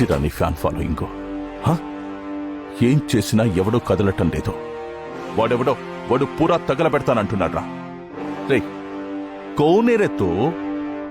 ఏంటిరా నీ fan following హ? ఏం చేసినా ఎవడో కదలటం లేదు. వాడెవడో? వాడు పూరా తగలబెడతానంటున్నాడ్రా. రే కోనేరెత్తు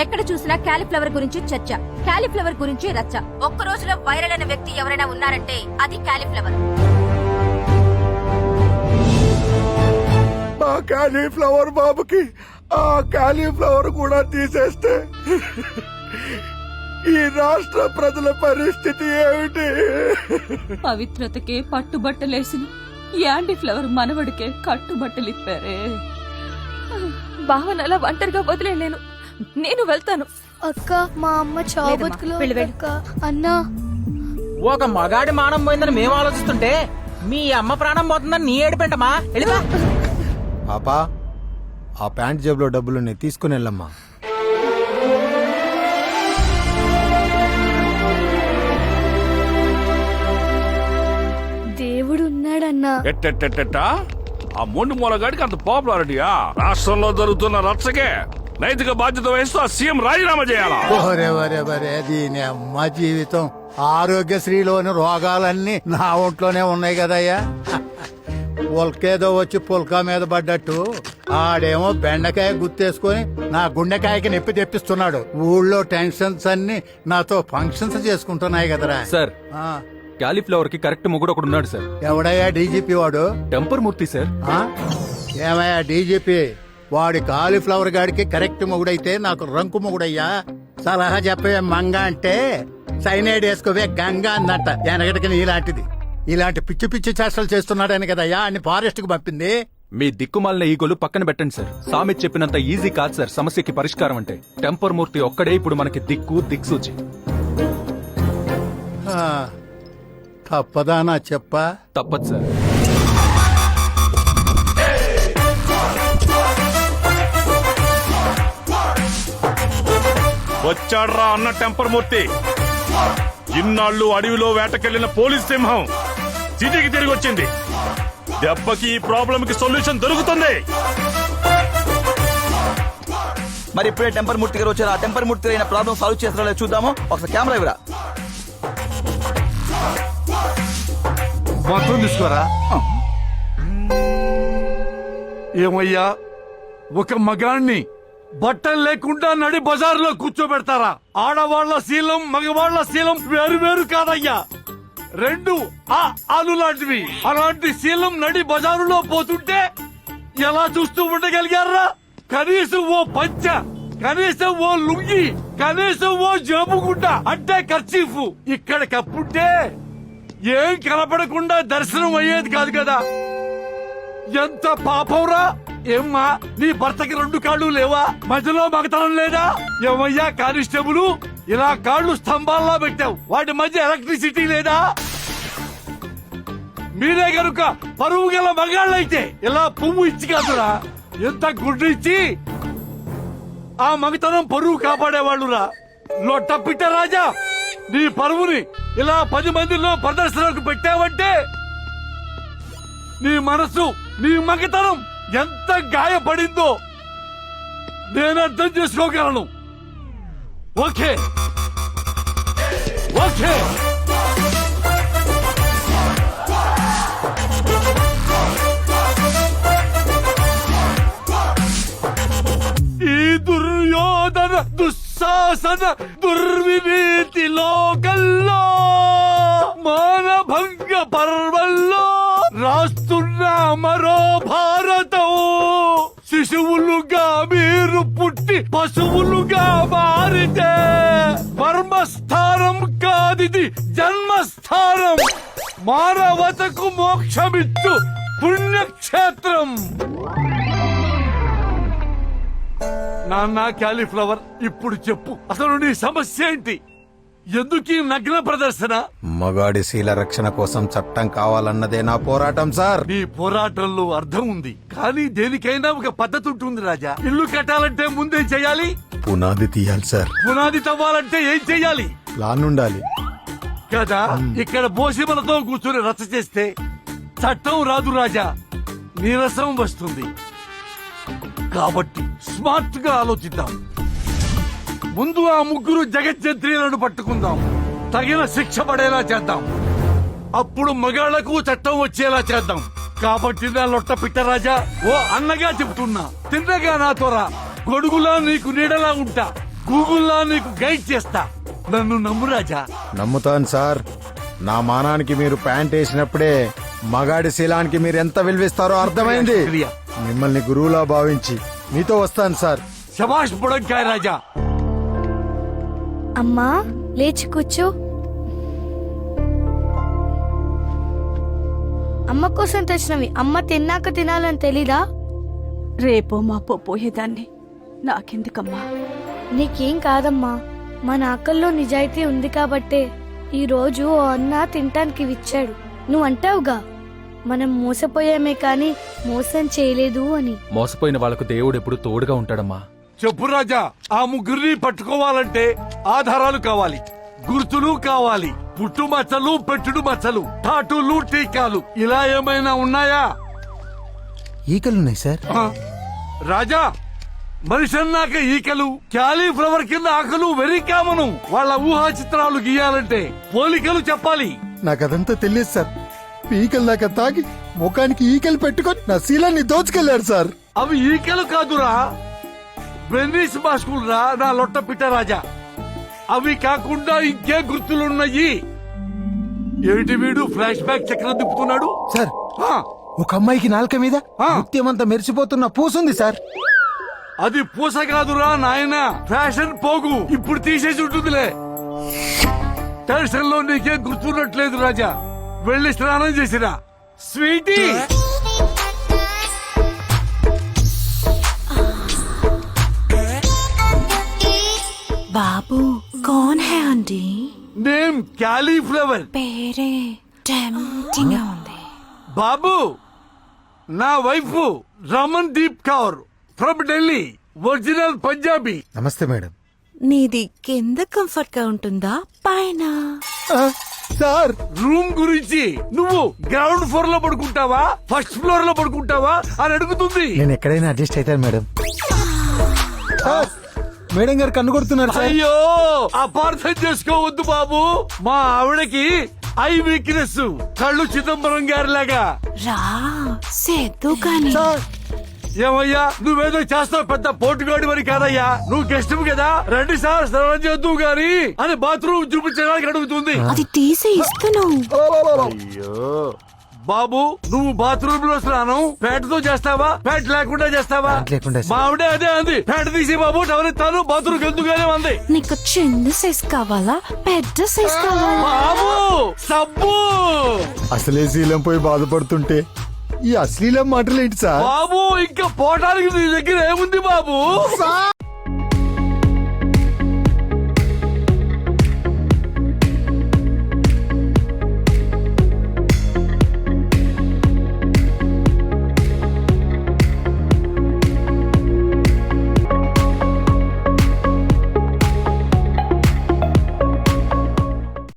ఎక్కడ చూసినా క్యాలీఫ్లవర్ గురించి చర్చ క్యాలీఫ్లవర్ గురించి రచ్చ. ఒక్క రోజులో వైరల్ అయిన వ్యక్తి ఎవరైనా ఉన్నారంటే అది క్యాలీఫ్లవర్. మా కాలీఫ్లవర్ బాబుకి ఆ కాలీఫ్లవర్ కూడా తీసేస్తే ఈ రాష్ట్ర ప్రజల పరిస్థితి ఏమిటి? పవిత్రతకే పట్టుబట్టలేసిన యాంటీ ఫ్లవర్ మనవడికే కట్టుబట్టలిప్పారే. భావన అలా ఒంటరిగా వదిలేలేను నేను వెళ్తాను. అక్క మా అమ్మ చావు లేదమ్మా, బతుకులో వెళ్ళు, ఉంది వెళ్ళు. అక్క అన్నా. ఒక మగాడి మానం పోయిందని మేము ఆలోచిస్తుంటే మీ అమ్మ ప్రాణం పోతుందని నీ ఏడుపెంటమా వెళ్ళిపా పాపా ఆ ప్యాంట్ జేబులో డబ్బులున్నాయి తీసుకుని వెళ్ళమ్మా. దేవుడు ఉన్నాడన్నా ఎట్టెట్టెట్టెట్ట? ఆ మొండి మూలగాడికి అంత పాపులారిటీయా? రాష్ట్రంలో జరుగుతున్న రచ్చకే. నైతిక బాధ్యత వహిస్తూ ఆ సీఎం రాజీనామా చేయాలా? ఒరే ఒరే ఒరే దీని అమ్మ జీవితం. ఆరోగ్యశ్రీలోని రోగాలన్నీ నా ఒంట్లోనే ఉన్నాయి కదయ్యా. పుల్కేదో వచ్చి పుల్కా మీద పడ్డట్టు. ఆడేమో బెండకాయ గుర్తేసుకొని నా గుండెకాయకి నొప్పి తెప్పిస్తున్నాడు. ఊళ్ళో టెన్షన్స్ అన్ని నాతో ఫంక్షన్స్ చేసుకుంటున్నాయి కదరా. సార్ ఆ, క్యాలీఫ్లవర్కి కరెక్ట్ మొగుడు ఒకడు ఉన్నాడు సార్. ఎవడయ్యా డీజీపీ వాడు? Temper Murthy sir. ఆ? ఏమయ్యా డీజీపీ? వాడి కాలీఫ్లవర్ గాడికి కరెక్ట్ మొగుడైతే నాకు రంకు మొగుడయ్యా. సలహా చెప్పే మంగ అంటే సైనైడ్ వేసుకోవే గంగా అందంట వెనకటికి నీలాంటిది. ఇలాంటి పిచ్చి పిచ్చి చేష్టలు చేస్తున్నాడని కదయ్యా అన్ని ఫారెస్ట్కు పంపింది. మీ దిక్కుమాలిన ఈగోలు పక్కన పెట్టండి సార్. సామెత్ చెప్పినంత ఈజీ కాదు సార్. సమస్యకి పరిష్కారం అంటే టెంపర్ మూర్తి ఒక్కడే ఇప్పుడు మనకి దిక్కు దిక్సూచి. ఆ, తప్పదానా చెప్పా? తప్పదు సార్. వచ్చాడ్రా అన్న టెంపర్ మూర్తి. ఇన్నాళ్ళు అడవిలో వేటకెళ్ళిన పోలీస్ సింహం సిటీకి తిరిగి వచ్చింది. దెబ్బకి ఈ ప్రాబ్లం కి సొల్యూషన్ దొరుకుతుంది. మరి ఇప్పుడే టెంపర్ మూర్తి గారు వచ్చారు. ఆ టెంపర్ మూర్తి అయిన ప్రాబ్లం సాల్వ్ చేస్తారో లేదో చూద్దాము. ఒకసారి కెమెరా ఇవ్వరా? మొత్తం తీసుకోరా? ఏమయ్యా ఒక మగాణ్ణి బట్టలు లేకుండా నడి బజార్లో కూర్చోబెడతారా? ఆడవాళ్ళ శీలం మగవాళ్ళ శీలం వేరు వేరు కాదయ్యా. రెండు ఆ ఆలు లాంటివి. అలాంటి శీలం నడి బజారులో పోతుంటే ఎలా చూస్తూ ఉండగలిగారా? కనీసం ఓ పంచ కనీసం ఓ లుంగి కనీసం ఓ జేబుగుడ్డ అంటే ఖర్చీఫ్ ఇక్కడ కప్పుంటే ఏం కనపడకుండా దర్శనం అయ్యేది కాదు కదా. ఎంత పాపంరా? ఏమ్మా నీ భర్తకి రెండు కాళ్ళు లేవా? మధ్యలో మగతనం లేదా? ఏమయ్యా కానిస్టేబుల్ ఇలా కాళ్ళు స్తంభాల్లో పెట్టావు. వాటి మధ్య ఎలక్ట్రిసిటీ లేదా? మీరే గనుక పరువు గల మగాళ్ళైతే ఇలా పువ్వు ఇచ్చి కాదురా. ఎంత గుడ్డు ఇచ్చి ఆ మగతనం పరువు కాపాడేవాళ్ళురా. లొట్ట పిట్ట రాజా నీ పరువుని ఇలా పది మందిలో ప్రదర్శనకు పెట్టావంటే నీ మనసు నీ మగతనం ఎంత గాయపడిందో నేను అర్థం చేసుకోగలను. ఓకే. ఓకే. ఈ దుర్యోధన దుస్సాసన దుర్విభీతి లోకల్లో మానభంగ పర్వల్లో రాస్తున్న మరో భారత్ శిశువులుగా మీరు పుట్టి పశువులుగా మారితే పరమస్థానం కాదిది జన్మస్థానం. మానవతకు మోక్షమిచ్చు పుణ్యక్షేత్రం. నాన్న క్యాలీఫ్లవర్ ఇప్పుడు చెప్పు. అసలు నీ సమస్య ఏంటి? ఎందుకు ఈ నగ్న ప్రదర్శన? మగాడి శీల రక్షణ కోసం చట్టం కావాలన్నదే నా పోరాటం సార్. నీ పోరాటంలో అర్థం ఉంది. కానీ దేనికైనా ఒక పద్ధతి ఉంటుంది రాజా. ఇల్లు కట్టాలంటే ముందేం చేయాలి. పునాది తీయాలి సార్. పునాది తవ్వాలంటే ఏం చెయ్యాలి ప్లాన్ ఉండాలి కదా ఇక్కడ బోసిమలతో కూర్చొని రచ్చ చేస్తే చట్టం రాదు రాజా. నీరసం వస్తుంది. కాబట్టి స్మార్ట్గా ఆలోచిద్దాం. ముందు ఆ ముగ్గురు జగజ్జంత్రీలను పట్టుకుందాం. తగిన శిక్ష పడేలా చేద్దాం. అప్పుడు మగాళ్ళకు చట్టం వచ్చేలా చేద్దాం. కాబట్టి నా లొట్ట పిట్టరాజా ఓ అన్నగా చెప్తున్నా తిన్నగా నాతో రా గొడుగులా నీకు నీడలా ఉంటా. గూగుల్లా నీకు గైడ్ చేస్తా. నన్ను నమ్ము రాజా. నమ్ముతాను సార్. నా మానానికి మీరు ప్యాంట్ వేసినప్పుడే మగాడి శీలానికి మీరు ఎంత విలువిస్తారో అర్థమైంది. మిమ్మల్ని గురువులా భావించి మీతో వస్తాను సార్. శబాష్ బుడంకాయ రాజా. అమ్మా లేచి కూర్చో. అమ్మ కోసం తెచ్చినవి అమ్మ తిన్నాక తినాలని తెలీదా? రేపో మాపో పోయేదాన్ని. నాకెందుకమ్మా? నీకేం కాదమ్మా మన ఆకల్లో నిజాయితీ ఉంది కాబట్టే ఈ రోజు ఓ అన్న తినటానికి ఇచ్చాడు నువ్వు అంటావుగా మనం మోసపోయామే కానీ మోసం చేయలేదు అని. మోసపోయిన వాళ్ళకు దేవుడు ఎప్పుడు తోడుగా ఉంటాడమ్మా. చెప్పు రాజా ఆ ముగ్గురిని పట్టుకోవాలంటే ఆధారాలు కావాలి గుర్తులు కావాలి పుట్టు మచ్చలు పెట్టుడు మచ్చలు టాటూలు టీకాలు ఇలా ఏమైనా ఉన్నాయా? ఈకలున్నాయి సార్. ఆ? రాజా మనిషి అన్నాక ఈకలు క్యాలీఫ్లవర్ కింద ఆకలు వెరీ కామను వాళ్ళ ఊహా చిత్రాలు గీయాలంటే పోలికలు చెప్పాలి. నాకు అదంతా తెలియదు సార్. ఈకలు దాకా తాగి ముఖానికి ఈకలు పెట్టుకొని నా శీలాన్ని దోచుకెళ్ళారు సార్. అవి ఈకలు కాదురా. వెన్నీస్ మాస్కులు రా నా లొట్ట పిట్ట రాజా. అవి కాకుండా ఇంకే గుర్తులున్నాయి. ఏమిటి వీడు ఫ్లాష్ బ్యాక్ చక్రం తిప్పుతున్నాడు? సార్ ఆ, ఒక అమ్మాయికి నాలుక మీద ఆ. ముత్యమంతా మెరిసిపోతున్న పూసుంది సార్. అది పూస కాదురా నాయన. ఫ్యాషన్ పోగు. ఇప్పుడు తీసేసి ఉంటుందిలే. టెన్షన్లో నీకేం గుర్తున్నట్లేదు రాజా. వెళ్ళి స్నానం చేసిరా. స్వీటీ! బాబు కౌన్ హే అండి నేమ్ క్యాలీఫ్లవర్ పేరే టెంప్టింగ్ ఉంది బాబు నా wife Raman Deep Kaur from Delhi original Punjabi నమస్తే మేడం నీది కింద కంఫర్ట్గా ఉంటుందా పైన సార్ రూమ్ గురించి నువ్వు గ్రౌండ్ ఫ్లోర్లో పడుకుంటావా ఫస్ట్ ఫ్లోర్లో పడుకుంటావా అని అడుగుతుంది నేను ఎక్కడైనా అడ్జస్ట్ అవుతాను మేడం మేడం గారు కన్ను కొడుతున్నారు సార్. అయ్యో అపార్థం చేసుకోవద్దు బాబు. మా ఆవిడకి ఐ వీక్నెస్ కళ్ళు చిదంబరం గారి లాగా రా సేద్దు కాని. ఏమయ్యా నువ్వేదో చేస్తావు పెద్ద పోటుగాడి మరి కాదయ్యా. నువ్వు గెస్ట్ కదా? రండి సార్ స్నానం చేద్దు గాని. అని బాత్రూమ్ చూపించడానికి అడుగుతుంది. అది తీసి ఇస్తాను అయ్యో. బాబు నువ్వు బాత్రూమ్లో స్నానం ప్యాంటుతో చేస్తావా? ప్యాంట్ లేకుండా చేస్తావా? ప్యాంట్ లేకుండా మా ఆవిడే అదే అంది. ప్యాంట్ తీసి బాబు టవర్ ఇస్తాను బాత్రూమ్ ఎందుకనే అంది. నీకు చిన్న సైజ్ కావాలా? పెద్ద సైజ్ కావాలా? బాబు సబ్బు! అసలే శీలం పోయి బాధపడుతుంటే ఈ అశ్లీలం మాటలు ఏంటి సార్? బాబు ఇంకా పోవడానికి నీ దగ్గర ఏముంది బాబు?